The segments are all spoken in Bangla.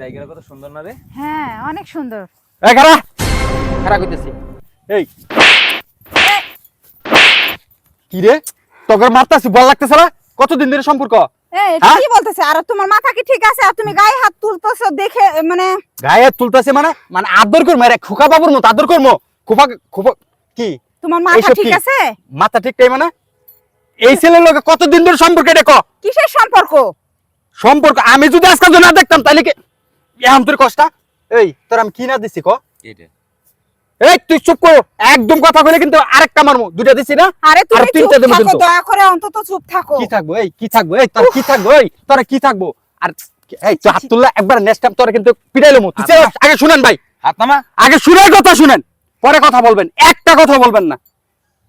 জায়গাটা কত সুন্দর না রে? হ্যাঁ অনেক সুন্দর। এই খারা খারা কইতেছি। এই। কি রে? তোকে মারতাছি বল লাগতেছে না? কতদিন ধরে সম্পর্ক? হ্যাঁ? কি বলতেছে? আর তোমার মাথা কি ঠিক আছে? আর তুমি গায়ে হাত তুলতেছো দেখে মানে গায়ে তুলতেছে মানে? মানে আদর করব আরে খোকা বাবুর মতো আদর করব খোপা খোপা কি? তোমার মাথা ঠিক আছে? মাথা ঠিক টাই মানে? এই ছেলের লোকে কতদিন ধরে সম্পর্ক এটা ক? কিসের সম্পর্ক? সম্পর্ক আমি যদি আজকাল না দেখতাম তাহলে কি এখন তোর কষ্টা? এই তোর আমি কি না দিছি ক? এই তুই চুপ করো একদম কথা বলে কিন্তু আরেকটা মারমু দুটা দিছি না? আরে তুমি তিনটা দেবো কিন্তু। দয়া করে অন্তত চুপ থাকো। কি থাকব? এই কি থাকব? এই তোর কি থাকব? এই তোর কি থাকব? আর এই হাত তুললা একবার নেক্সট টাইম তোর কিন্তু পিটাইলো মু তুই আচ্ছা। আগে শুনেন ভাই। হাত নামা। আগে শুনের কথা শুনেন পরে কথা বলবেন একটা কথা বলবেন না।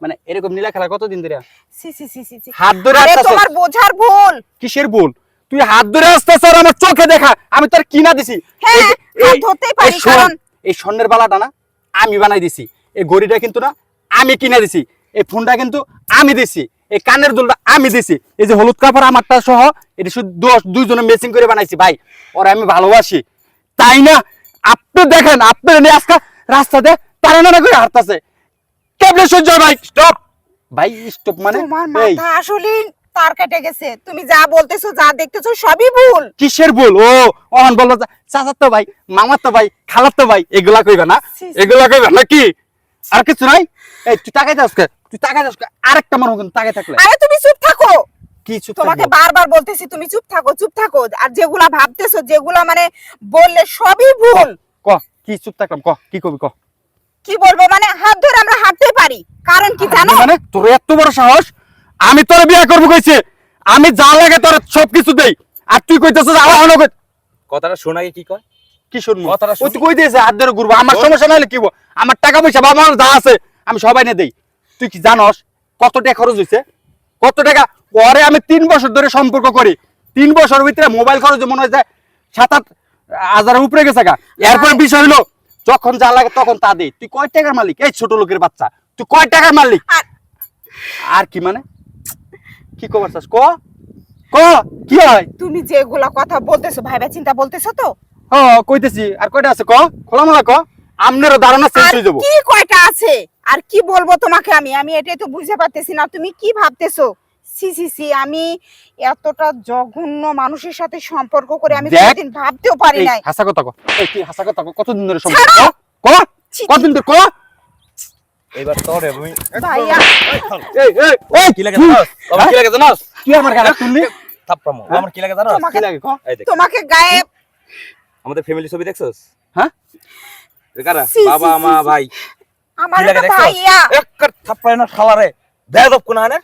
মানে এরকম নীলা খেলা কতদিন ধরে? সি সি সি সি সি। হাত ধরে তোমার বোঝার ভুল। কিসের ভুল? তুই হাত ধরে আসতেছ আর আমার চোখে দেখা আমি তোর কিনা দিছি? হ্যাঁ, এই হাত ধরতেই পারি, কারণ- এই স্বর্ণের বালাটা না আমি বানাই দিছি। এই ঘড়িটা কিন্তু না আমি কিনে দিছি। এই ফোনটা কিন্তু আমি দিছি। এই কানের দুলটা আমি দিছি। এই যে হলুদ কাপড় আমারটা সহ এটা শুধু দশ- দুইজনে মেসিং করে বানাইছি ভাই। ওরা আমি ভালোবাসি। তাই না? আপনি দেখেন আপনি নিয়ে আজকে রাস্তাতে তারা নানা করে হাঁটতেছে। কেবলে সহ্য হয় ভাই? স্টপ ভাই স্টপ মানে তোমার মাথা আসলে তার কেটে গেছে। তুমি যা বলতেছো যা দেখতেছো সবই ভুল। কিসের ভুল? ও অহন বলব চাচার তো ভাই মামার তো ভাই খালার তো ভাই এগুলা কইবে না। এগুলা কইবে না কি? আর কিছু নাই? এই তুই তাকাই যাস তুই তাকাই যাস আরেকটা মানুষ কিন্তু তাকাই থাকলে। আরে তুমি চুপ থাকো। কি চুপ তোমাকে বারবার বলতেছি তুমি চুপ থাকো চুপ থাকো। আর যেগুলা ভাবতেছো যেগুলা মানে বললে সবই ভুল। ক কি চুপ থাকলাম? ক কি কবি ক? কি বলব? মানে হাত ধরে আমরা হাঁটতে পারি। কারণ কি জানো? মানে? তোর এত বড় সাহস? আমি তোর বিয়ে করব কইছে। আমি যা লাগে তোর সব কিছু দেই। আর তুই কইতেছিস আমার হলো কথাটা শোনা কি কয়? কি শুনব? কথাটা ওই তুই কই দিয়েছে হাত ধরে ঘুরবো। আমার। সমস্যা নাহলে কি? আমার টাকা পয়সা বাবা আমার যা আছে আমি সবাই নিয়ে দেই। তুই কি জানস কত টাকা খরচ হয়েছে কত টাকা? পরে আমি তিন বছর ধরে সম্পর্ক করি। তিন বছর ভিতরে মোবাইল খরচ মনে হয় যায় সাত আট হাজারের উপরে গেছে গা। এরপর বিষয় হলো যখন যা লাগে তখন তা দেই। তুই কয় টাকার মালিক? এই ছোট লোকের বাচ্চা। তুই কয় টাকার মালিক? আর আর কি মানে? কি খবর চাস? ক? ক? কি হয়? তুমি যেগুলা কথা বলতেছো ভাইবা চিন্তা বলতেছো তো? হ কইতেছি। আর কয়টা আছে? ক? খোলামেলা ক? আমনেরও ধারণা চেঞ্জ হয়ে যাব। কি কয়টা আছে? আর কি বলব তোমাকে আমি? আমি এটাই তো বুঝতে পারতেছি না। তুমি কি ভাবতেছো? সি সি সি আমি এতটা জঘন্য মানুষের সাথে সম্পর্ক করে আমি দেখ, কোনোদিন ভাবতেও পারি এই নাই। হাসা কথা ক। এই কি হাসা কথা ক। কতদিন ধরে সম্পর্ক? ছাড়ো। ক? ক? ছি, ছি। কতদিন ধরে ক? এবার তোরে আমি ভাইয়া। এই এই ওই কি লাগে জানোস? আমার কি লাগে জানোস? তুই আমার গায়ে তুললি? থাপ্পামো হ্যাঁ? আমার কি লাগে জানোস? তোমাকে- কি লাগে? ক? তোমাকে গায়ে আমাদের ফ্যামিলি ছবি দেখছস? হ্যাঁ? কারা? বাবা মা ভাই। আমার কি ভাইয়া। এক থাপ্পায় না খালারে বেয়াদব কোন হানে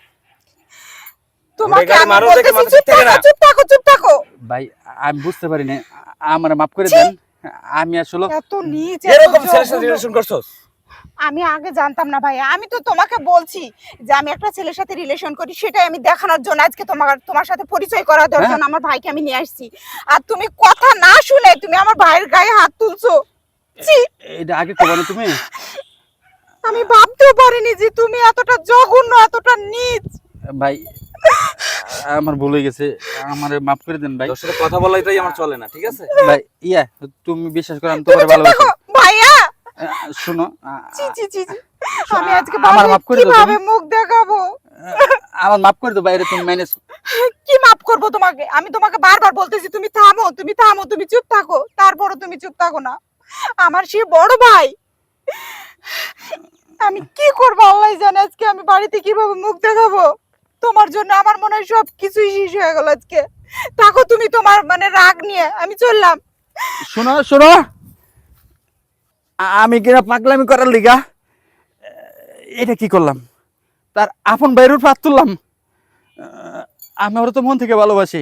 তোমাকে আমি বলতেছি চুপ থাকো চুপ থাকো চুপ থাকো। ভাই আমি বুঝতে পারি না আমার মাফ করে। দেন। আমি আসলে এত নিচ এরকম রিলেশন করছস? আমি আগে জানতাম না ভাইয়া। আমি তো তোমাকে বলছি যে আমি একটা ছেলের সাথে রিলেশন করি সেটাই আমি দেখানোর জন্য আজকে তোমার তোমার সাথে পরিচয় করা দেওয়ার হ্যাঁ। জন্য আমার ভাইকে আমি নিয়ে আসছি। আর তুমি কথা না শুনে তুমি আমার ভাইয়ের গায়ে হাত তুলছো। এটা আগে কবে না তুমি। আমি ভাবতেও পারিনি যে তুমি এতটা জঘন্য এতটা নিচ। ভাই আমার ভুল হয়ে গেছে। আমার মাফ করে দেন ভাই। তোর সাথে কথা বলাটাই আমার চলে না ঠিক আছে? ভাই ইয়া তুমি বিশ্বাস করো আমি তুমি তোমার ভালোবাসি। শোনো ছি ছি। শোনো, আমি আজকে আমার মাফ করে দাও কীভাবে মুখ দেখাবো? আমার মাফ করে দাও বাইরে তুমি ম্যানেজ কি মাফ করব তোমাকে? আমি তোমাকে বারবার বলতেছি তুমি থামো তুমি থামো তুমি চুপ থাকো। তারপরও তুমি চুপ থাকো না। আমার সে বড় ভাই। আমি কি করব আল্লাহ জানে আজকে আমি বাড়িতে কীভাবে মুখ দেখাবো। তোমার জন্য আমার মনে হয় সব কিছুই শেষ হয়ে গেল আজকে। থাকো তুমি তোমার মানে রাগ নিয়ে আমি চললাম। শোনো শোনো। আমি কিনা পাগলামি করার লিগা এটা কি করলাম? তার আপন বাইরের পাত তুললাম। আমি ওরা তো মন থেকে ভালোবাসি।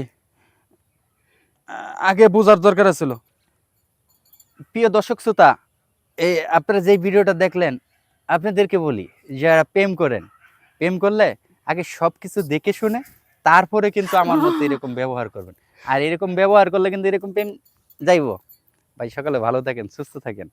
আগে বোঝার দরকার ছিল প্রিয় দর্শক শ্রোতা এই আপনারা যে ভিডিওটা দেখলেন, আপনাদেরকে বলি, যারা প্রেম করেন, প্রেম করলে আগে সব কিছু দেখে শুনে, তারপরে কিন্তু আমার মতো এরকম ব্যবহার করবেন। আর এরকম ব্যবহার করলে কিন্তু এরকম প্রেম যাইবো। ভাই, সকালে ভালো থাকেন, সুস্থ থাকেন।